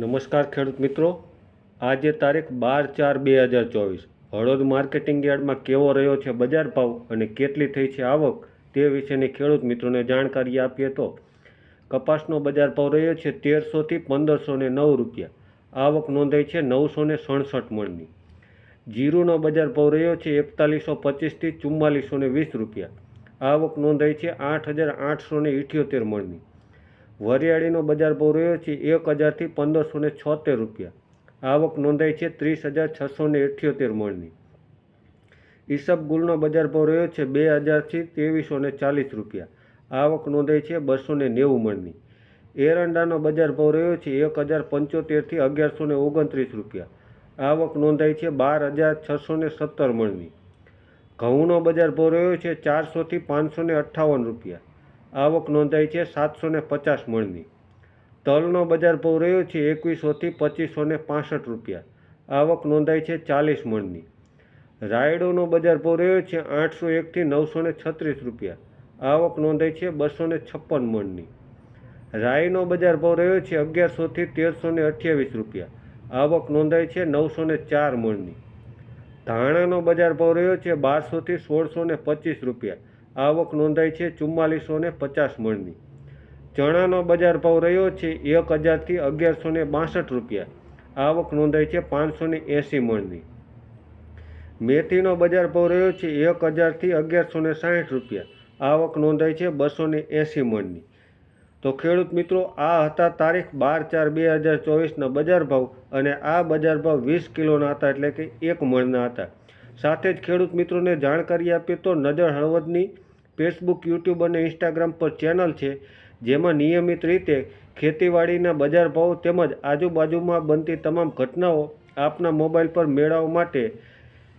નમસ્કાર ખેડૂત મિત્રો. આજે તારીખ બાર ચાર બે હજાર ચોવીસ. હળદ માર્કેટિંગ યાર્ડમાં કેવો રહ્યો છે બજાર ભાવ અને કેટલી થઈ છે આવક તે વિશેની ખેડૂત મિત્રોને જાણકારી આપીએ તો કપાસનો બજાર ભાવ રહ્યો છે તેરસોથી પંદરસો ને નવ રૂપિયા. આવક નોંધાઈ છે નવસો ને સડસઠ મણની. જીરુનો બજાર ભાવ રહ્યો છે એકતાલીસો પચીસથી ચુમ્માલીસો ને વીસ રૂપિયા. આવક નોંધાઈ છે આઠ હજાર આઠસો ને ઇઠ્યોતેર મણની. વરિયાળીનો બજાર ભાવ રહ્યો છે એક હજારથી પંદરસો ને છોતેર રૂપિયા. આવક નોંધાઈ છે ત્રીસ હજાર છસો ને અઠ્યોતેર મણની ઈસબગુલનો બજાર ભાવ રહ્યો છે બે હજારથી ત્રેવીસો ને ચાલીસ રૂપિયા. આવક નોંધાઈ છે બસો ને નેવું મણની એરંડાનો બજાર ભાવ રહ્યો છે એક હજાર પંચોતેરથી અગિયારસો ને ઓગણત્રીસ રૂપિયા. આવક નોંધાઈ છે બાર હજાર છસો ને સત્તર મણની ઘઉંનો બજાર ભાવ રહ્યો છે ચારસોથી પાંચસો ને અઠ્ઠાવન રૂપિયા. આવક નોંધાઈ છે સાતસો ને પચાસ મણની. તલનો બજાર ભાવ રહ્યો છે એકવીસોથી પચીસો ને પાસઠ રૂપિયા. આવક નોંધાઈ છે ચાલીસ મણની. રાયડોનો બજાર ભાવ રહ્યો છે આઠસો એકથી નવસો ને છત્રીસ રૂપિયા. આવક નોંધાઈ છે બસો ને છપ્પન મણની. રાઈનો બજાર ભાવ રહ્યો છે અગિયારસોથી તેરસો ને અઠ્યાવીસ રૂપિયા. આવક નોંધાઈ છે નવસો ને ચાર મણની. ધાણાનો બજાર ભાવ રહ્યો છે બારસોથી સોળસો ને પચીસ રૂપિયા. આવક નોંધાઈ છે ચુમ્માલીસો ને પચાસ મણની. ચણાનો બજાર ભાવ રહ્યો છે એક હજારથી અગિયારસો ને બાસઠ રૂપિયા. આવક નોંધાઈ છે પાંચસો ને એંસી મણની. મેથીનો બજાર ભાવ રહ્યો છે એક હજારથી અગિયારસો ને સાઠ રૂપિયા. આવક નોંધાઈ છે બસો ને એંસી મણની. તો ખેડૂત મિત્રો, આ હતા તારીખ બાર ચાર બે હજાર ચોવીસના બજાર ભાવ અને આ બજાર ભાવ વીસ કિલોના હતા એટલે કે એક મણના હતા. સાથે જ ખેડૂત મિત્રોને જાણકારી આપીએ તો નજર હળવદની ફેસબુક, યુટ્યુબ અને ઇન્સ્ટાગ્રામ પર ચેનલ છે, જેમાં નિયમિત રીતે ખેતીવાડીના બજાર ભાવ તેમજ આજુબાજુમાં બનતી તમામ ઘટનાઓ આપના મોબાઈલ પર મેળવવા માટે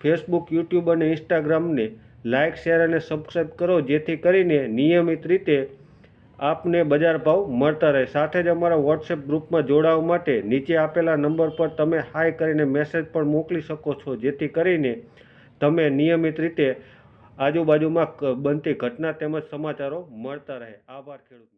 ફેસબુક, યુટ્યુબ અને ઇન્સ્ટાગ્રામને લાઇક શેર અને સબસ્ક્રાઈબ કરો, જેથી કરીને નિયમિત રીતે આપને બજાર ભાવ મળતા રહે. સાથે જ અમારા વોટ્સએપ ગ્રુપમાં જોડાવા માટે નીચે આપેલા નંબર પર તમે હાય કરીને મેસેજ પણ મોકલી શકો છો, જેથી કરીને તમે નિયમિત રીતે આજુબાજુમાં બનતી ઘટના તેમજ સમાચારો મળતા રહે. આભાર ખેડૂત